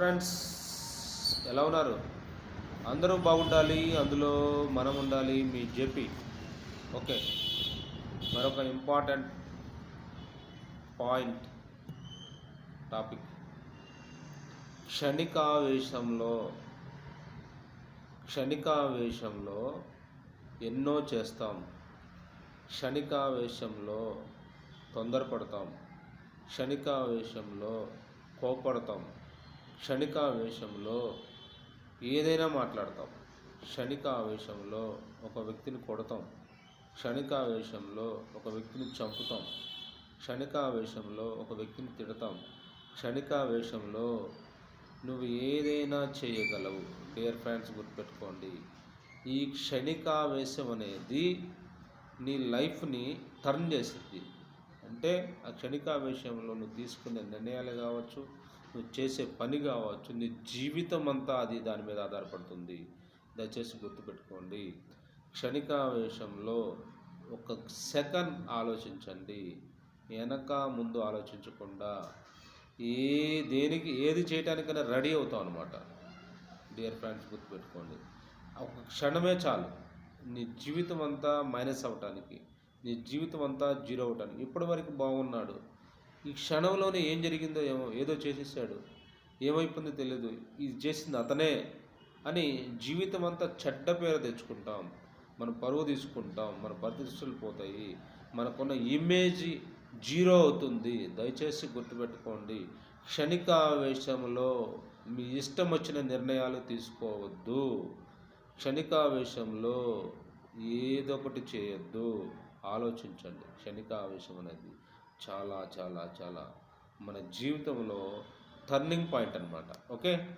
Friends ఎలా ఉన్నారు? అందరూ బాగుండాలి అందులో మనం ఉండాలి మీ జేపీ ఓకే. మరొక ఇంపార్టెంట్ పాయింట్ టాపిక్. క్షణికావేశంలో క్షణికావేశంలో ఎన్నో చేస్తాం. క్షణికావేశంలో తొందరపడతాం. క్షణికావేశంలో కోపడతాం క్షణికావేశంలో ఏదైనా మాట్లాడతాం. క్షణికావేశంలో ఒక వ్యక్తిని కొడతాం. క్షణికావేశంలో ఒక వ్యక్తిని చంపుతాం. క్షణికావేశంలో ఒక వ్యక్తిని తిడతాం. క్షణికావేశంలో నువ్వు ఏదైనా చేయగలవు. డియర్ ఫ్రెండ్స్ గుర్తుపెట్టుకోండి. ఈ క్షణికావేశం అనేది నీ లైఫ్ని టర్న్ చేస్తుంది అంటే ఆ క్షణికావేశంలో నువ్వు తీసుకునే నిర్ణయాలు కావచ్చు నువ్వు చేసే పని కావచ్చు నీ జీవితం అంతా అది దాని మీద ఆధారపడుతుంది. దయచేసి గుర్తుపెట్టుకోండి క్షణికావేశంలో ఒక సెకండ్ ఆలోచించండి. వెనక ముందు ఆలోచించకుండా ఏ దేనికి ఏది చేయటానికైనా రెడీ అవుతాం అనమాట డియర్ ఫ్రెండ్స్ గుర్తుపెట్టుకోండి. ఒక క్షణమే చాలు. నీ జీవితం అంతా మైనస్ అవటానికి నీ జీవితం అంతా జీరో అవటానికి. ఇప్పటి వరకు బాగున్నాడు. ఈ క్షణంలోనే ఏం జరిగిందో ఏమో ఏదో చేసేసాడు. ఏమైపోయిందో తెలియదు ఇది చేసింది అతనే అని జీవితం అంతా చెడ్డ పేరు తెచ్చుకుంటాం. మన పరువు తీసుకుంటాం. మన ప్రతిష్టలు పోతాయి. మనకున్న ఇమేజ్ జీరో అవుతుంది. దయచేసి గుర్తుపెట్టుకోండి. క్షణికావేశంలో మీ ఇష్టం వచ్చిన నిర్ణయాలు తీసుకోవద్దు. క్షణికావేశంలో ఏదో ఒకటి చేయొద్దు. ఆలోచించండి. క్షణికావేశం అనేది చాలా చాలా చాలా మన జీవితంలో టర్నింగ్ పాయింట్ అనమాట ఓకే?